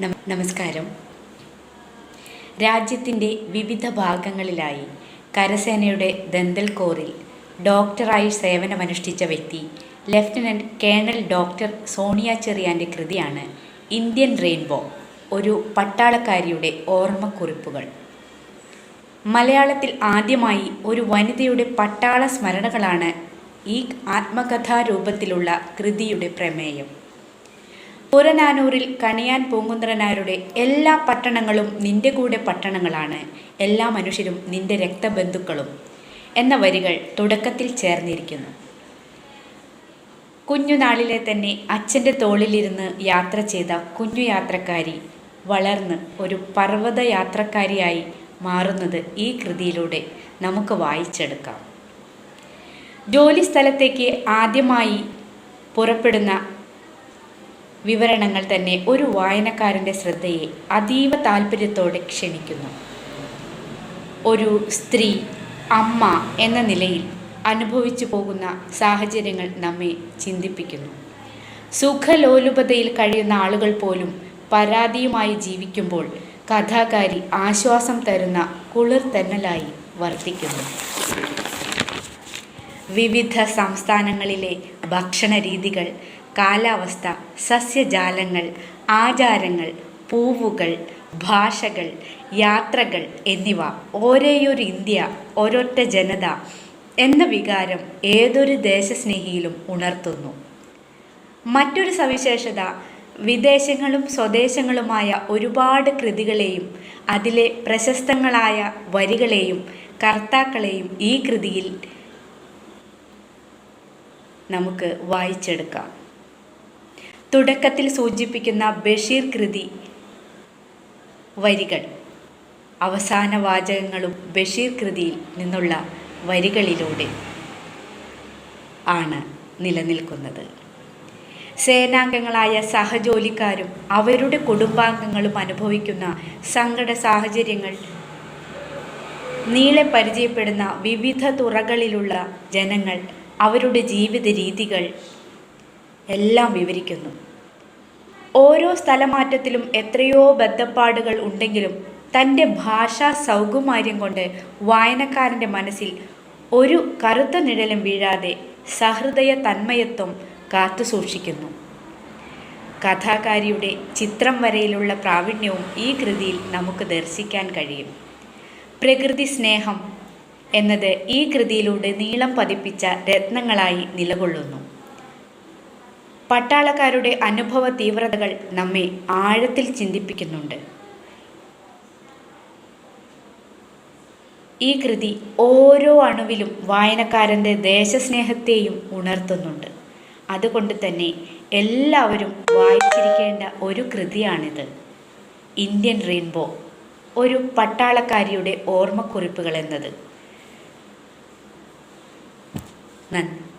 നമ- നമസ്കാരം. രാജ്യത്തിന്റെ വിവിധ ഭാഗങ്ങളിലായി കരസേനയുടെ ദന്തൽ കോറിൽ ഡോക്ടറായി സേവനമനുഷ്ഠിച്ച വ്യക്തി ലഫ്റ്റനന്റ് കേണൽ ഡോക്ടർ സോണിയ ചെറിയാന്റെ കൃതിയാണ് ഇന്ത്യൻ റെയിൻബോ ഒരു പട്ടാളക്കാരിയുടെ ഓർമ്മക്കുറിപ്പുകൾ. മലയാളത്തിൽ ആദ്യമായി ഒരു വനിതയുടെ പട്ടാള സ്മരണകളാണ് ഈ ആത്മകഥാരൂപത്തിലുള്ള കൃതിയുടെ പ്രമേയം. പുറനാനൂറിൽ കണിയാൻ പൂങ്കുന്ദ്രനാരുടെ എല്ലാ പട്ടണങ്ങളും നിന്റെ കൂടെ പട്ടണങ്ങളാണ്. എല്ലാ മനുഷ്യരും നിന്റെ രക്തബന്ധുക്കളും. എന്ന വരികൾ തുടക്കത്തിൽ ചേർന്നിരിക്കുന്നു. കുഞ്ഞുനാളിലെ തന്നെ അച്ഛന്റെ തോളിലിരുന്ന് യാത്ര ചെയ്ത കുഞ്ഞു യാത്രക്കാരി വളർന്ന് ഒരു പർവത യാത്രക്കാരിയായി മാറുന്നത് ഈ കൃതിയിലൂടെ നമുക്ക് വായിച്ചെടുക്കാം. ജോലി സ്ഥലത്തേക്ക് ആദ്യമായി പുറപ്പെടുന്ന വിവരണങ്ങൾ തന്നെ ഒരു വായനക്കാരന്റെ ശ്രദ്ധയെ അതീവ താല്പര്യത്തോടെ ക്ഷണിക്കുന്നു. ഒരു സ്ത്രീ അമ്മ എന്ന നിലയിൽ അനുഭവിച്ചു പോകുന്ന സാഹചര്യങ്ങൾ നമ്മെ ചിന്തിപ്പിക്കുന്നു. സുഖലോലുപതയിൽ കഴിയുന്ന ആളുകൾ പോലും പരാതിയുമായി ജീവിക്കുമ്പോൾ കഥാകാരി ആശ്വാസം തരുന്ന കുളിർ തന്നലായി വർത്തിക്കുന്നു. വിവിധ സംസ്ഥാനങ്ങളിലെ ഭക്ഷണ രീതികൾ കാലാവസ്ഥ സസ്യജാലങ്ങൾ ആചാരങ്ങൾ പൂവുകൾ ഭാഷകൾ യാത്രകൾ എന്നിവ ഒരേയൊരു ഇന്ത്യ ഒരൊറ്റ ജനത എന്ന വികാരം ഏതൊരു ദേശസ്നേഹിയിലും ഉണർത്തുന്നു. മറ്റൊരു സവിശേഷത വിദേശങ്ങളും സ്വദേശങ്ങളുമായ ഒരുപാട് കൃതികളെയും അതിലെ പ്രശസ്തങ്ങളായ വരികളെയും കർത്താക്കളെയും ഈ കൃതിയിൽ നമുക്ക് വായിച്ചെടുക്കാം. തുടക്കത്തിൽ സൂചിപ്പിക്കുന്ന ബഷീർ കൃതി വരികൾ. അവസാന വാചകങ്ങളും ബഷീർ കൃതിയിൽ നിന്നുള്ള വരികളിലൂടെ ആണ് നിലനിൽക്കുന്നത്. സേനാംഗങ്ങളായ സഹജോലിക്കാരും അവരുടെ കുടുംബാംഗങ്ങളും അനുഭവിക്കുന്ന സങ്കട സാഹചര്യങ്ങൾ നീളെ പരിചയപ്പെടുന്ന വിവിധ തുറകളിലുള്ള ജനങ്ങൾ അവരുടെ ജീവിത രീതികൾ എല്ലാം വിവരിക്കുന്നു. ഓരോ സ്ഥലമാറ്റത്തിലും എത്രയോ ബദ്ധപ്പാടുകൾ ഉണ്ടെങ്കിലും തന്റെ ഭാഷാ സൗകുമാര്യം കൊണ്ട് വായനക്കാരന്റെ മനസ്സിൽ ഒരു കറുത്ത നിഴലും വീഴാതെ സഹൃദയ തന്മയത്വം കാത്തുസൂക്ഷിക്കുന്നു കഥാകാരിയുടെ ചിത്രം വരയിലുള്ള പ്രാവീണ്യവും ഈ കൃതിയിൽ നമുക്ക് ദർശിക്കാൻ കഴിയും. പ്രകൃതി സ്നേഹം എന്നത് ഈ കൃതിയിലൂടെ നീളം പതിപ്പിച്ച രത്നങ്ങളായി നിലകൊള്ളുന്നു. പട്ടാളക്കാരുടെ അനുഭവ തീവ്രതകൾ നമ്മെ ആഴത്തിൽ ചിന്തിപ്പിക്കുന്നുണ്ട്. ഈ കൃതി ഓരോ അണുവിലും വായനക്കാരന്റെ ദേശസ്നേഹത്തെയും ഉണർത്തുന്നുണ്ട്. അതുകൊണ്ട് തന്നെ എല്ലാവരും വായിച്ചിരിക്കേണ്ട ഒരു കൃതിയാണിത്. ഇന്ത്യൻ റെയിൻബോ ഒരു പട്ടാളക്കാരിയുടെ ഓർമ്മക്കുറിപ്പുകൾ എന്നത്. 那。